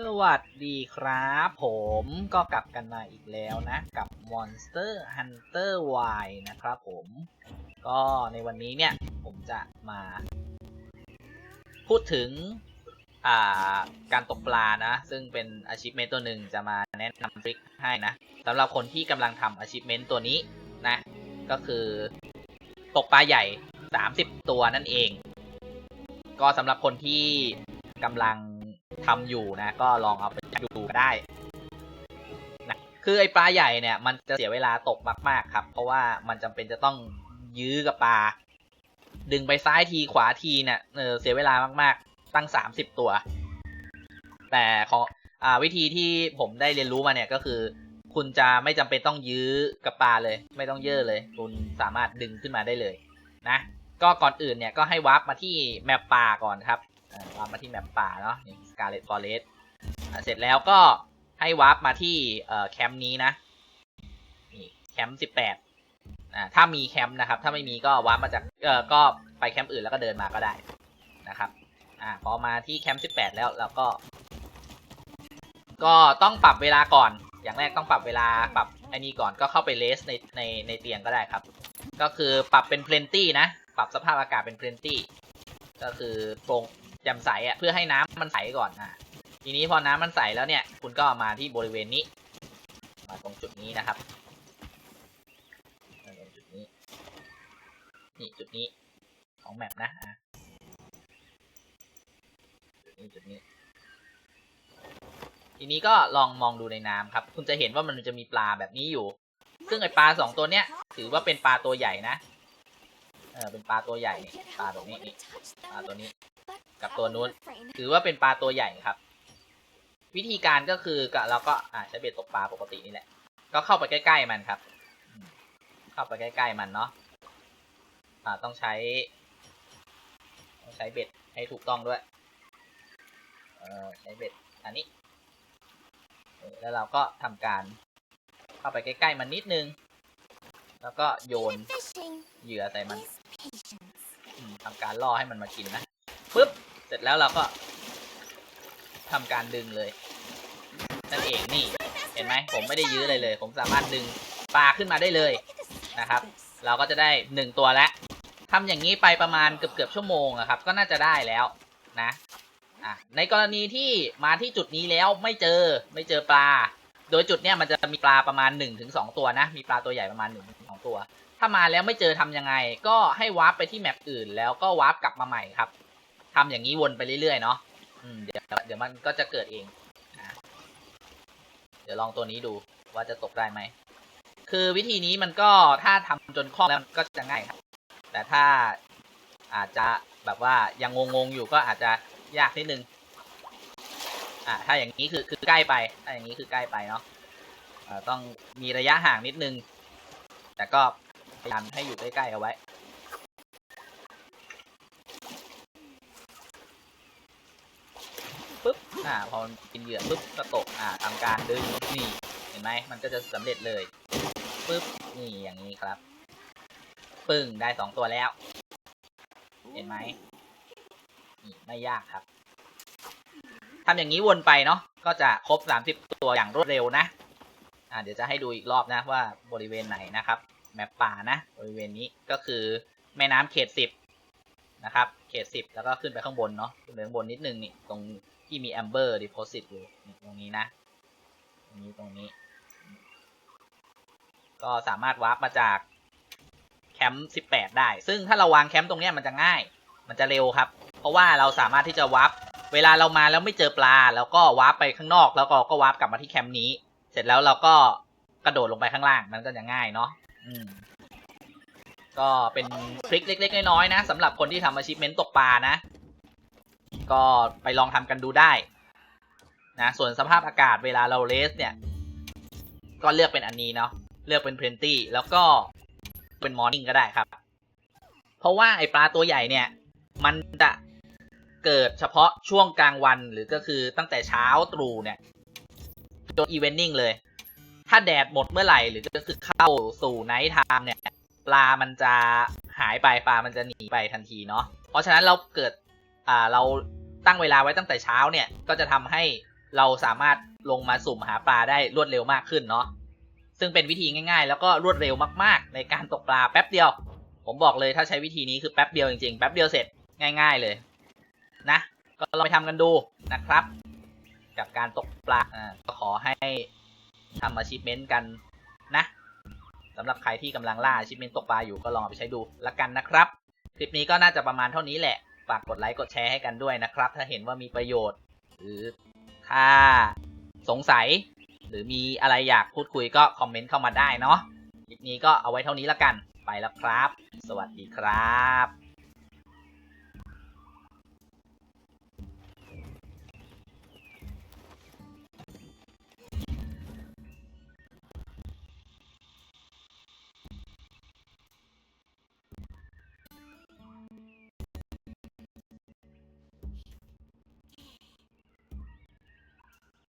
สวัสดีครับผมก็กลับกันมาอีกแล้วนะ กับ Monster Hunter Y นะครับผม ก็ในวันนี้เนี่ย ผมจะมา พูดถึงอ่าการตกปลานะ ซึ่งเป็น achievement ตัวหนึ่งจะมาแนะนำทริคให้นะสำหรับคนที่กำลังทำ achievement ตัวนี้นะ ก็คือตกปลาใหญ่ 30 ตัวนั่นเอง ก็สำหรับคนที่กำลัง ทำอยู่นะ ก็ลองเอาไปดูก็ได้นะคือไอปลาใหญ่เนี่ย มันจะเสียเวลาตกมาก ๆ ครับ เพราะว่ามันจำเป็นจะต้องยื้อกับปลา ดึงไปซ้ายทีขวาทีเนี่ยเออเสียเวลามากๆ ตั้ง30ตัว แต่ของอวิธีที่ผมได้เรียนรู้มาเนี่ยก็คือ คุณจะไม่จำเป็นต้องยื้อกับปลาเลย ไม่ต้องเย่อเลย คุณสามารถดึงขึ้นมาได้เลย นะก็ก่อนอื่นเนี่ยก็ให้วาร์ปมาที่แมปป่าก่อนครับ วาร์ปมาที่แมปป่าเนาะนี่ Scarlet Forest อ่าเสร็จแล้วก็ให้วาร์ปมาที่แคมป์นี้นะนี่แคมป์สิบแปดถ้ามีแคมป์นะครับ ถ้าไม่มีก็วาร์ปมาจากเออก็ไปแคมป์อื่นแล้วก็เดินมาก็ได้นะครับอ่าพอมาที่แคมป์สิบแปดแล้วเราก็ ก็ต้องปรับเวลาก่อน อย่างแรกต้องปรับเวลาปรับไอ้นี่ก่อนก็เข้าไปเลสในในในเตียงก็ได้ครับ ก็คือปรับเป็นเพลนตี้นะ ปรับสภาพอากาศเป็นเพลนตี้ก็คือโปร่ง แจ่มใสอะเพื่อให้น้ำมันใสก่อนอะทีนี้พอน้ำมันใสแล้วเนี่ย คุณก็มาที่บริเวณนี้ มาตรงจุดนี้นะครับตรงจุดนี้ นี่จุดนี้ของแมปนะอะจุดนี้จุดนี้ ทีนี้ก็ลองมองดูในน้ำครับ คุณจะเห็นว่ามันจะมีปลาแบบนี้อยู่ ซึ่งไอปลาสองตัวเนี้ย ถือว่าเป็นปลาตัวใหญ่นะ เออเป็นปลาตัวใหญ่ปลาตรงนี้นี่ปลาตัวนี้ กับตัวนู้น ถือว่าเป็นปลาตัวใหญ่ครับ วิธีการก็คือก็เราก็อ่าใช้เบ็ดตกปลาปกตินี่แหละ ก็เข้าไปใกล้ ๆ มันครับอืมเข้าไปใกล้ ๆ มันเนาะอ่าต้องใช้ ต้องใช้เบ็ดให้ถูกต้องด้วย เออใช้เบ็ดอันนี้เออแล้วเราก็ทำการ เข้าไปใกล้ ๆ มันนิดนึง แล้วก็โยนเหยื่อใส่มันอืมทำการล่อให้มันมากินนะ ปึ๊บ เสร็จแล้วเราก็ทำการดึงเลยนั่นเองนี่ เห็นไหมผมไม่ได้ยื้อเลยเลย ผมสามารถดึงปลาขึ้นมาได้เลยนะครับ เราก็จะได้หนึ่งตัวแล้วทำอย่างนี้ไปประมาณเกือบเกือบๆชั่วโมงอะครับ ก็น่าจะได้แล้วนะอะในกรณีที่มาที่จุดนี้แล้วไม่เจอไม่เจอปลา โดยจุดเนี้ยมันจะมีปลาประมาณ1นถึงสตัวนะ มีปลาตัวใหญ่ประมาณ1นถึงสตัว ถ้ามาแล้วไม่เจอทำยังไง ก็ให้วาร์ปไปที่แมปอื่น แล้วก็วาร์ปกลับมาใหม่ครับ ทำอย่างนี้วนไปเรื่อยๆเนาะเดี๋ยวเดี๋ยวมันก็จะเกิดเองนะเดี๋ยวลองตัวนี้ดูว่าจะตกได้ไหม คือวิธีนี้มันก็ถ้าทำจนคล่องแล้วก็จะง่ายครับ แต่ถ้าอาจจะแบบว่ายังงงๆอยู่ก็อาจจะยากนิดนึง อ่าถ้าอย่างนี้คือคือใกล้ไปถ้าอย่างนี้คือใกล้ไปเนาะอ่าต้องมีระยะห่างนิดนึง แต่ก็พยายามให้อยู่ใกล้ๆเอาไว้ ปุ๊บ อ่าพอกินเหยื่อปุ๊บก็ตกอ่าทำการดึงนี่เห็นไหมมันก็จะสำเร็จเลยปุ๊บนี่อย่างนี้ครับ ปึ้งได้สองตัวแล้ว เห็นไหมนี่ไม่ยากครับทำอย่างนี้วนไปเนาะก็จะครบ30ตัวอย่างรวดเร็วนะอ่าเดี๋ยวจะให้ดูอีกรอบนะว่าบริเวณไหนนะครับ แมปป่านะ บริเวณนี้ก็คือแม่น้ำเขตสิบ นะครับ เขตสิบแล้วก็ขึ้นไปข้างบนเนาะขึ้นไปข้างบนนิดนึงนี่ตรงที่มีแอมเบอร์ดิโพซิตอยู่ตรงนี้นะ ตรงนี้ตรงนี้ ก็สามารถวาร์ปมาจากแคมป์สิบแปดได้ ซึ่งถ้าเราวางแคมป์ตรงนี้มันจะง่าย มันจะเร็วครับ เพราะว่าเราสามารถที่จะวาร์ปเวลาเรามาแล้วไม่เจอปลา แล้วก็วาร์ปไปข้างนอก แล้วก็ก็วาร์ปกลับมาที่แคมป์นี้ เสร็จแล้วเราก็กระโดดลงไปข้างล่างมันก็จะง่ายเนาะอืม ก็เป็นทริคเล็กๆน้อยๆนะสำหรับคนที่ทำอาชีพเมนตกปลานะ ก็ไปลองทำกันดูได้นะส่วนสภาพอากาศเวลาเราเลสเนี่ย ก็เลือกเป็นอันนี้เนาะเลือกเป็นเพนตี้แล้วก็เป็นมอร์นิ่งก็ได้ครับ เพราะว่าไอปลาตัวใหญ่เนี่ย มันจะเกิดเฉพาะช่วงกลางวันหรือก็คือตั้งแต่เช้าตรู่เนี่ยจนอีเวนนิ่งเลย ถ้าแดดหมดเมื่อไหร่หรือก็คือเข้าสู่ไนท์ไทม์เนี่ย ปลามันจะหายไปปลามันจะหนีไปทันทีเนาะเพราะฉะนั้นเราเกิดอ่าเราตั้งเวลาไว้ตั้งแต่เช้าเนี่ยก็จะทำให้เราสามารถลงมาสุ่มหาปลาได้รวดเร็วมากขึ้นเนาะซึ่งเป็นวิธีง่าย ๆ แล้วก็รวดเร็วมากๆ ในการตกปลาแป๊บเดียว ผมบอกเลยถ้าใช้วิธีนี้คือแป๊บเดียวจริงๆแป๊บเดียวเสร็จง่าย ๆเลยนะก็ลองไปทำกันดูนะครับ กับการตกปลาอ่าก็ขอให้ทำ achievement กันนะ สำหรับใครที่กำลังล่าชิปเมนตกปลาอยู่ก็ลองเอาไปใช้ดูละกันนะครับ คลิปนี้ก็น่าจะประมาณเท่านี้แหละ ฝากกดไลค์กดแชร์ให้กันด้วยนะครับ ถ้าเห็นว่ามีประโยชน์ หรือถ้าสงสัย หรือมีอะไรอยากพูดคุยก็คอมเมนต์เข้ามาได้เนาะคลิปนี้ก็เอาไว้เท่านี้ละกันไปแล้วครับ สวัสดีครับ